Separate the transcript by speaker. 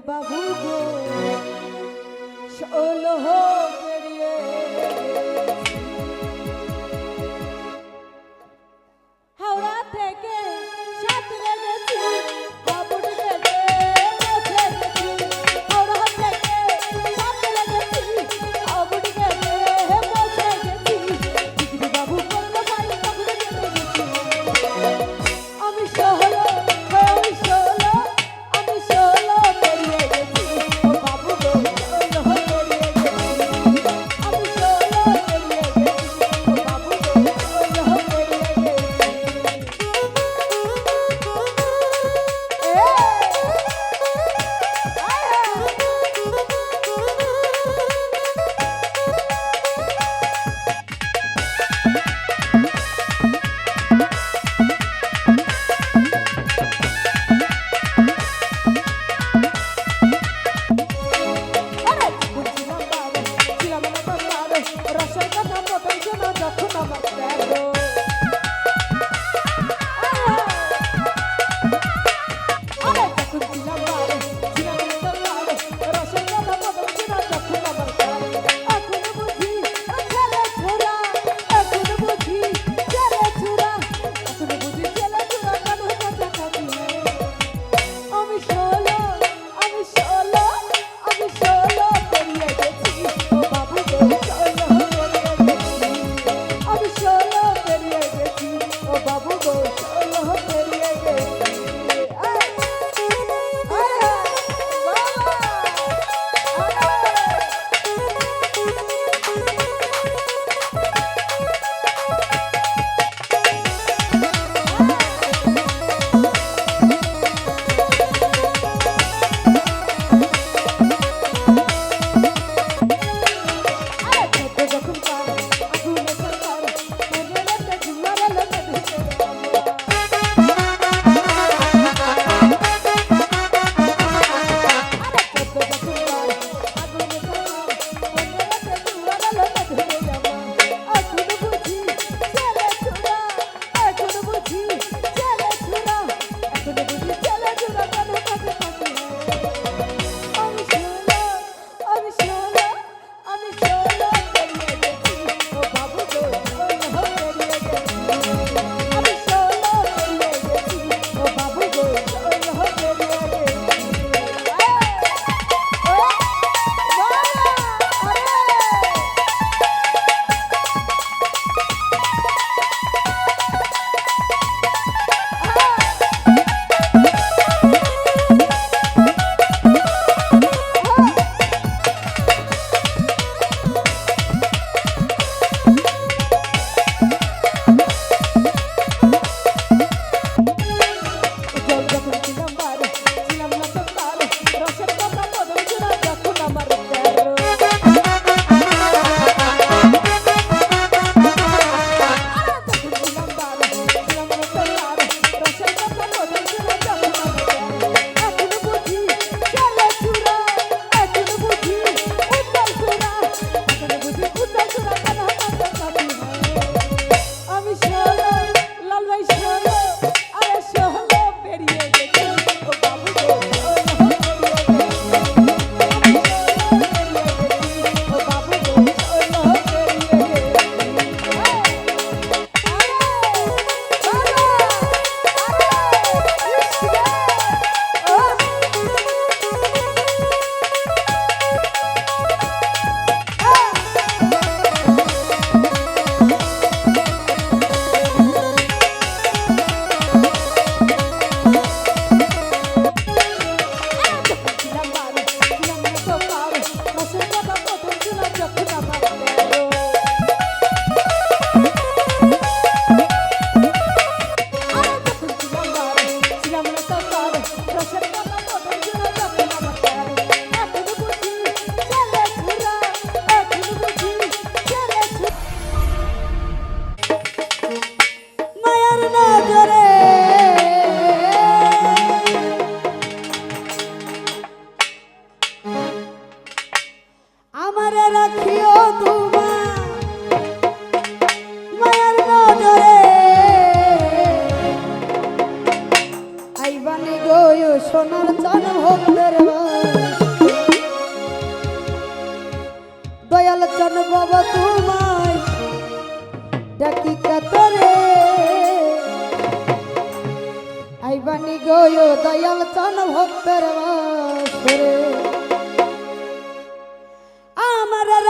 Speaker 1: বাবু গো ষোলো যখন আমার
Speaker 2: দেখো ছোট সোনার চান ভক্তের দয়াল চান বাবা তোমায় ডাকি কাতরে। আইবানি গয় দয়াল চান ভক্তের বাসরে